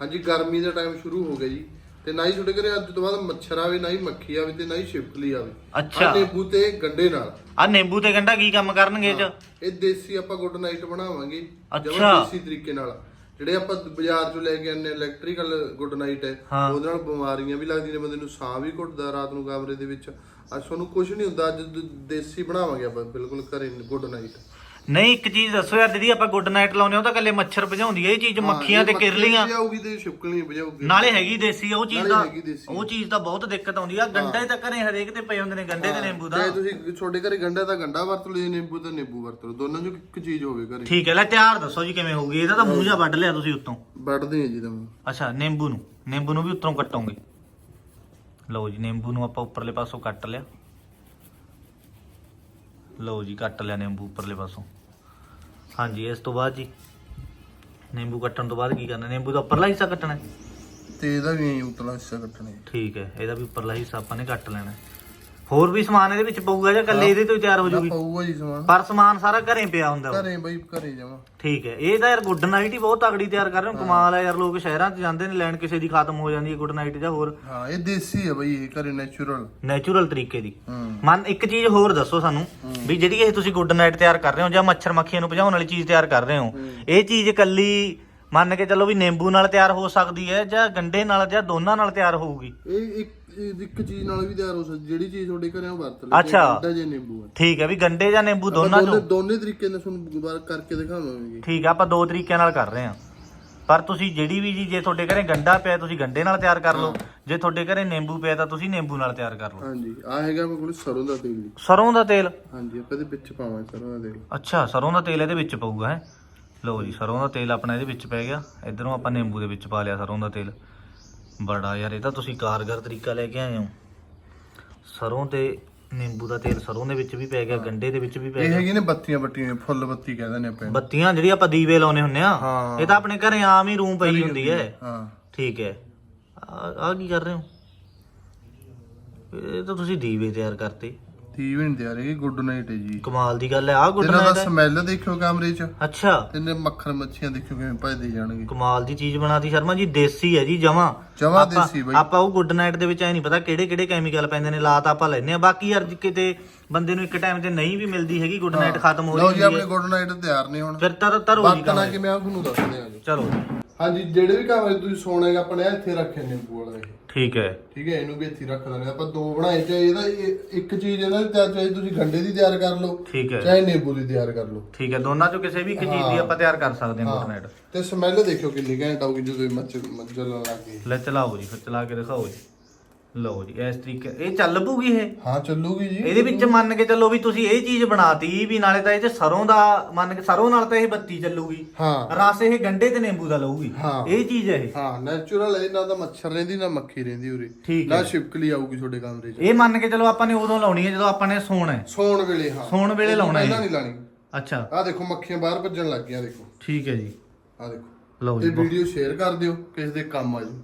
ਹਾਂਜੀ ਗਰਮੀ ਦਾ ਟਾਈਮ ਸ਼ੁਰੂ ਹੋ ਗਿਆ ਜੀ। ਤੇ ਨਾ ਹੀ ਤੁਹਾਡੇ ਘਰੇ ਅੱਜ ਤੋਂ ਬਾਅਦ ਮੱਛਰ ਆਵੇ ਨਾ ਹੀ ਮੱਖੀ ਆਵੇ ਤੇ ਨਾ ਹੀ ਛਿਪਕਲੀ ਆਵੇ। ਅੱਛਾ। ਆਹ ਨਿੰਬੂ ਤੇ ਗੰਡੇ ਨਾਲ। ਆ ਨਿੰਬੂ ਤੇ ਗੰਡਾ ਕੀ ਕੰਮ ਕਰਨਗੇ ਇਹ ਚ? ਇਹ ਦੇਸੀ ਆਪਾਂ ਗੁੱਡ ਨਾਈਟ ਬਣਾਵਾਂਗੇ। ਅੱਛਾ। ਜਮਾਂ ਦੇਸੀ ਤਰੀਕੇ ਨਾਲ। ਜਿਹੜੇ ਆਪਾਂ ਬਾਜ਼ਾਰ ਚੋਂ ਲੈ ਕੇ ਆਨੇ ਇਲੈਕਟ੍ਰੀਕਲ ਗੁੱਡ ਨਾਈਟ ਹੈ ਹਾਂ। ਉਹਦੇ ਨਾਲ ਬਿਮਾਰੀਆਂ ਵੀ ਲੱਗਦੀਆਂ ਨੇ ਬੰਦੇ ਨੂੰ ਸਾਹ ਵੀ ਘੁੱਟਦਾ ਰਾਤ ਨੂੰ ਕਮਰੇ ਦੇ ਵਿੱਚ। ਅੱਜ ਤੁਹਾਨੂੰ ਕੁਝ ਨਹੀਂ ਹੁੰਦਾ ਅੱਜ ਦ- ਦੇਸੀ ਬਣਾਵਾਂਗੇ ਆਪਾਂ ਬਿਲਕੁਲ ਘਰੇ ਗੁੱਡ ਨਾਈਟ। ਨਹੀਂ ਇੱਕ ਚੀਜ਼ ਦੱਸੋ ਯਾਰ ਜਿਹੜੀ ਆਪਾਂ ਗੁੱਡ ਨਾਈਟ ਲਾਉਂਦੇ ਹਾਂ ਉਹ ਤਾਂ ਕੱਲੇ ਮੱਛਰ ਭਜਾਉਂਦੀ ਹੈ ਇਹ ਚੀਜ਼ ਮੱਖੀਆਂ ਤੇ ਕਿਰਲੀਆਂ। ਤੇ ਛਿਪਕਲੀਆਂ ਨਾਲੇ ਹੈਗੀ ਦੇਸੀ ਉਹ ਚੀਜ਼ ਨਾਲੇ ਦਾ ਹੈਗੀ ਦੇਸੀ। ਉਹ ਚੀਜ਼ ਦਾ ਬਹੁਤ ਦਿੱਕਤ ਆਉਂਦੀ ਆ। ਗੰਡੇ ਤਾਂ ਘਰੇ ਹਰੇਕ ਤੇ ਪਏ ਹੁੰਦੇ ਨੇ ਗੰਡੇ ਤੇ ਨਿੰਬੂ ਦਾ। ਚਾਹੇ ਤੁਸੀਂ ਤੁਹਾਡੇ ਘਰੇ ਗੰਡਾ ਤਾਂ ਗੰਡਾ ਵਰਤ ਲਓ ਜੇ ਨਿੰਬੂ ਤਾਂ ਨਿੰਬੂ ਵਰਤ ਲਓ। ਦੋਨਾਂ ਚੋਂ ਇੱਕ ਚੀਜ਼ ਹੋਵੇ ਘਰੇ। ਠੀਕ ਹੈ ਲੈ ਤਿਆਰ ਦੱਸੋ ਜੀ ਕਿਵੇਂ ਹੋਊਗੀ। ਇਹਦਾ ਤਾਂ ਮੂੰਹ ਜਾ ਵੱਢ ਲਿਆ ਤੁਸੀਂ ਉੱਤੋਂ। ਵੱਢਦੇ ਆ ਜੀ ਤਾਂ ਅੱਛਾ ਨਿੰਬੂ ਨੂੰ। ਨਿੰਬੂ ਨੂੰ ਵੀ ਉੱਤੋਂ ਕੱਟੋਗੇ। ਲਓ ਜੀ ਨਿੰਬੂ ਨੂੰ ਆਪਾਂ ਉੱਪਰਲੇ ਪਾਸੋਂ ਕੱਟ ਲਿਆ। ਲਓ ਜੀ ਕੱਟ ਲਿਆ ਨਿੰਬੂ ਉੱਪਰਲੇ ਪਾਸੋਂ। ਹਾਂਜੀ ਇਸ ਤੋਂ ਬਾਅਦ ਜੀ ਨਿੰਬੂ ਕੱਟਣ ਤੋਂ ਬਾਅਦ ਕੀ ਕਰਨਾ ਨਿੰਬੂ ਦਾ ਉੱਪਰਲਾ ਹਿੱਸਾ ਕੱਟਣਾ ਹੈ? ਤੇ ਇਹਦਾ ਵੀ ਐਂ ਉਤਲਾ ਹਿੱਸਾ ਕੱਟਣਾ ਹੈ। ਠੀਕ ਹੈ ਇਹਦਾ ਵੀ ਉੱਪਰਲਾ ਹਿੱਸਾ ਆਪਾਂ ਨੇ ਕੱਟ ਲੈਣਾ ਹੈ। ਹੋਰ ਵੀ ਸਮਾਨ ਇਹਦੇ ਵਿੱਚ ਪਊਗਾ ਜਾਂ ਕੱਲੇ ਇਹਦੇ ਤੋਂ ਹੀ ਤਿਆਰ ਹੋ ਨਾ ਜਾਊਗੀ ਪਊਗਾ ਜੀ ਸਮਾਨ। ਪਰ ਸਮਾਨ ਸਾਰਾ ਘਰੇ ਪਿਆ ਹੁੰਦਾ ਵਾ। ਘਰੇ ਬਈ ਘਰੇ ਜਾਵਾਂ ਠੀਕ ਹੈ। ਇਹ ਤਾਂ ਯਾਰ ਗੁੱਡ ਨਾਈਟ ਹੀ ਬਹੁਤ ਤਗੜੀ ਤਿਆਰ ਕਰ ਰਹੇ ਹੋ। ਕਮਾਲ ਹੈ ਯਾਰ ਲੋਕ ਸ਼ਹਿਰਾਂ 'ਚ ਜਾਂਦੇ ਨੇ ਲੈਣ ਕਿਸੇ ਦੀ ਖਤਮ ਹੋ ਜਾਂਦੀ ਹੈ ਗੁੱਡ ਨਾਈਟ ਜਾਂ ਹੋਰ। ਹਾਂ ਇਹ ਦੇਸੀ ਹੈ ਬਈ ਇਹ ਘਰੇ ਨੈਚੁਰਲ ਨੈਚੁਰਲ ਤਰੀਕੇ ਦੀ। ਹੂੰ। ਮਨ ਇੱਕ ਚੀਜ਼ ਹੋਰ ਦੱਸੋ ਸਾਨੂੰ ਵੀ ਜਿਹੜੀ ਇਹ ਤੁਸੀਂ ਗੁੱਡ ਨਾਈਟ ਤਿਆਰ ਕਰ ਰਹੇ ਹੋ ਜਾਂ ਮੱਛਰ ਮੱਖੀਆਂ ਨੂੰ ਭਜਾਉਣ ਵਾਲੀ ਚੀਜ਼ ਤਿਆਰ ਕਰ ਰਹੇ ਹੋ ਇਹ ਚੀਜ਼ ਕੱਲੀ ਮੰਨ ਕੇ ਚੱਲੋ ਵੀ ਨਿੰਬੂ ਨਾਲ ਤਿਆਰ ਹੋ ਸਕਦੀ ਹੈ ਜਾਂ ਗੰਡੇ ਨਾਲ ਜਾਂ ਦੋਨਾਂ ਨਾਲ ਤਿਆਰ ਹੋਊਗੀ? ਇਹ ਇੱਕ ਇਹ ਇੱਕ ਚੀਜ਼ ਨਾਲ ਵੀ ਤਿਆਰ ਹੋ ਸਕਦੀ ਜਿਹੜੀ ਚੀਜ਼ ਤੁਹਾਡੇ ਘਰੇ ਆ ਉਹ ਵਰਤ ਲਓ ਅੱਛਾ। ਗੰਡਾ ਜੇ ਨਿੰਬੂ ਹੈ ਠੀਕ ਹੈ ਵੀ ਗੰਡੇ ਜਾਂ ਨਿੰਬੂ ਦੋਨਾਂ ਦੋਨੇ ਚੋਂ? ਦੋਨੇ ਤਰੀਕੇ ਨਾਲ ਤੁਹਾਨੂੰ ਦੁਬਾਰਾ ਕਰਕੇ ਦਿਖਾਵਾਂਗੇ। ਠੀਕ ਆ ਆਪਾਂ ਦੋ ਤਰੀਕਿਆਂ ਨਾਲ ਕਰ ਰਹੇ ਹਾਂ ਪਰ ਤੁਸੀਂ ਜਿਹੜੀ ਵੀ ਜੀ ਜੇ ਤੁਹਾਡੇ ਘਰੇ ਗੰਡਾ ਪਿਆ ਤੁਸੀਂ ਗੰਡੇ ਨਾਲ ਤਿਆਰ ਕਰ ਲਓ। ਜੇ ਤੁਹਾਡੇ ਘਰੇ ਨਿੰਬੂ ਪਿਆ ਤਾਂ ਤੁਸੀਂ ਨਿੰਬੂ ਨਾਲ ਤਿਆਰ ਕਰ ਲਓ। ਹਾਂਜੀ ਆ ਹੈਗਾ ਆਪਣੇ ਕੋਲ ਸਰੋਂ ਦਾ ਤੇਲ। ਜੀ ਸਰੋਂ ਦਾ ਤੇਲ? ਹਾਂਜੀ ਆਪਾਂ ਇਹਦੇ ਵਿੱਚ ਪਾਵਾਂਗੇ ਸਰੋਂ ਦਾ ਤੇਲ। ਅੱਛਾ ਸਰੋਂ ਦਾ ਤੇਲ ਇਹਦੇ ਵਿੱਚ ਪਊਗਾ ਹੈ? ਲਓ ਜੀ ਸਰੋਂ ਦਾ ਤੇਲ ਆਪਣਾ ਇਹਦੇ ਵਿੱਚ ਪੈ ਗਿਆ। ਇਧਰੋਂ ਆਪਾਂ ਨਿੰਬੂ ਦੇ ਵਿੱਚ ਪਾ ਲਿਆ ਸਰੋਂ ਦਾ ਤੇਲ। ਬੜਾ ਯਾਰ ਇਹ ਤਾਂ ਤੁਸੀਂ ਕਾਰਗਰ ਤਰੀਕਾ ਲੈ ਕੇ ਆਏ ਹੋ। ਸਰੋਂ ਤੇ ਨਿੰਬੂ ਦਾ ਤੇਲ ਸਰੋਂ ਦੇ ਵਿੱਚ ਵੀ ਪੈ ਗਿਆ ਗੰਡੇ ਦੇ ਵਿੱਚ ਵੀ ਪੈ ਇਹ ਗਿਆ। ਹੈਗੀ ਨੇ ਬੱਤੀਆਂ ਬੱਤੀਆਂ ਫੁੱਲ ਬੱਤੀ ਕਹਿੰਦੇ ਨੇ ਆਪਾਂ ਇਹਨੂੰ। ਬੱਤੀਆਂ ਜਿਹੜੀ ਆਪਾਂ ਦੀਵੇ ਲਾਉਨੇ ਹੁੰਨੇ ਆ ਹਾਂ। ਇਹ ਤਾਂ ਆਪਣੇ ਘਰੇ ਆਮ ਹੀ ਰੂਮ ਪਈ ਹੁੰਦੀ ਹੈ। ਹਾਂ ਠੀਕ ਹੈ। ਆ ਆਹ ਕੀ ਕਰ ਰਹੇ ਹੋ? ਇਹ ਤਾਂ ਤੁਸੀਂ ਦੀਵੇ ਤਿਆਰ ਕਰਤੇ। ਟੀ ਵੀ ਨਹੀਂ ਤਿਆਰ ਹੈਗੀ ਗੁੱਡ ਨਾਈਟ ਹੈ ਜੀ। ਕਮਾਲ ਦੀ ਗੱਲ ਹੈ ਆ ਗੁੱਡ ਇਹਨਾਂ ਦਾ ਨਾਈਟ ਸਮੈਲ ਦੇਖਿਓ ਕਮਰੇ 'ਚ। ਅੱਛਾ। ਇਹਨੇ ਮੱਖਣ ਮੱਛੀਆਂ ਦੇਖਿਓ ਕਿਵੇਂ ਭਜਦੇ ਜਾਣਗੇ। ਕਮਾਲ ਦੀ ਚੀਜ਼ ਬਣਾਤੀ ਸ਼ਰਮਾ ਜੀ ਦੇਸੀ ਹੈ ਜੀ ਜਮਾ। ਜਮਾਂ ਦੇਸੀ ਬਾਈ। ਆਪਾਂ ਉਹ ਗੁੱਡ ਨਾਈਟ ਦੇ ਵਿੱਚ ਐ ਨਹੀਂ ਪਤਾ ਕਿਹੜੇ ਕਿਹੜੇ ਕੈਮੀਕਲ ਪੈਂਦੇ ਨੇ ਲਾ ਤਾਂ ਆਪਾਂ ਲੈਨੇ ਆ ਬਾਕੀ ਯਾਰ ਜੇ ਕਿਤੇ ਬੰਦੇ ਨੂੰ ਇੱਕ ਟਾਈਮ ਤੇ ਨਹੀਂ ਵੀ ਮਿਲਦੀ ਹੈਗੀ ਗੁੱਡ ਨਾਈਟ ਖਤਮ ਹੋ ਲਓ ਜੀ ਆਪਣੇ ਹੈ। ਗੁੱਡ ਨਾਈਟ ਤਿਆਰ ਨੇ ਹੁਣ। ਫਿਰ ਤਾਂ ਤਰੋ ਜੀ ਵਰਤਣਾ ਕੰਮ ਕਿਵੇਂ ਆ ਤੁਹਾਨੂੰ ਦੱਸਦੇ ਆ ਜੀ। ਚਲੋ। ਹਾਂਜੀ ਜਿਹੜੇ ਵੀ ਕਮਰੇ 'ਚ ਤੁਸੀਂ ਸੋਣਾ ਹੈਗਾ ਆਪਣੇ ਇੱਥੇ ਰੱਖੇ ਨਿੰਬੂ ਵਾਲਾ। ਇਹ ਠੀਕ ਹੈ। ਠੀਕ ਹੈ ਇਹਨੂੰ ਵੀ ਇੱਥੇ ਰੱਖ ਲੈਣੇ ਆਪਾਂ ਦੋ ਬਣਾਏ ਚਾਹੇ ਇਹਦਾ ਇਹ- ਇੱਕ ਚੀਜ਼ ਇਹਨਾਂ ਦੀ ਤਿਆਰ ਚਾਹੇ ਤੁਸੀਂ ਗੰਡੇ ਦੀ ਤਿਆਰ ਕਰ ਲਓ ਠੀਕ ਹੈ। ਚਾਹੇ ਨਿੰਬੂ ਦੀ ਤਿਆਰ ਕਰ ਲਓ। ਠੀਕ ਹੈ ਦੋਨਾਂ ਚੋਂ ਕਿਸੇ ਵੀ ਇੱਕ ਚੀਜ਼ ਦੀ ਆਪਾਂ ਤਿਆਰ ਕਰ ਸਕਦੇ ਹਾਂ ਨਾਈਟ ਤੇ ਸਮੈਲ ਦੇਖਿਓ ਕਿੰਨੀ ਘੈਂਟ ਆਊਗੀ ਜਦੋਂ ਇਹ ਮੱਛਰ ਮੱਛਰ ਲੱਗ ਗਈ। ਲੈ ਚਲਾਓ ਜੀ ਫਿਰ ਚਲਾ ਕੇ ਦਿਖਾਓ ਜੀ। ਲਓ ਜੀ ਇਸ ਤਰੀਕੇ ਇਹ ਚੱਲ ਪੂਗੀ ਇਹ? ਹਾਂ ਚੱਲੂਗੀ ਜੀ। ਇਹਦੇ ਵਿੱਚ ਮੰਨ ਕੇ ਚੱਲੋ ਵੀ ਤੁਸੀਂ ਇਹ ਚੀਜ਼ ਬਣਾਤੀ ਵੀ ਨਾਲੇ ਤਾਂ ਇਹ ਚ ਸਰੋਂ ਦਾ ਮੰਨ ਕੇ ਸਰੋਂ ਨਾਲ ਤਾਂ ਇਹ ਬੱਤੀ ਚੱਲੂਗੀ। ਹਾਂ। ਰਸ ਇਹ ਗੰਡੇ ਤੇ ਨਿੰਬੂ ਦਾ ਲਊਗੀ। ਹਾਂ। ਇਹ ਚੀਜ਼ ਹੈ ਇਹ। ਹਾਂ ਨੈਚੁਰਲ ਹੈ ਨਾ ਤਾਂ ਮੱਛਰ ਰਹਿੰਦੀ ਨਾ ਮੱਖੀ ਰਹਿੰਦੀ ਉਰੇ। ਠੀਕ ਨਾ ਛਿਪਕਲੀ ਆਊਗੀ ਤੁਹਾਡੇ ਕਮਰੇ 'ਚ। ਇਹ ਮੰਨ ਕੇ ਚਲੋ ਆਪਾਂ ਨੇ ਉਦੋਂ ਲਾਉਣੀ ਹੈ ਜਦੋਂ ਆਪਾਂ ਨੇ ਸੌਣਾ ਹੈ। ਸੌਣ ਵੇਲੇ ਹਾਂ। ਸੌਣ ਵੇਲੇ ਲਾਉਣਾ ਪਹਿਲਾਂ ਹੈ ਨਹੀਂ ਲਾਣੀ। ਅੱਛਾ। ਆਹ ਦੇਖੋ ਮੱਖੀਆਂ ਬਾਹਰ ਭੱਜਣ ਲੱਗ ਗਈਆਂ ਦੇਖੋ। ਠੀਕ ਹੈ ਜੀ। ਆਹ ਦੇਖੋ। ਲਓ ਇਹ ਜੀ ਵੀਡੀਓ ਸ਼ੇਅਰ ਕਰ ਦਿਓ ਕਿਸੇ ਦੇ ਕੰਮ ਆ ਜੀ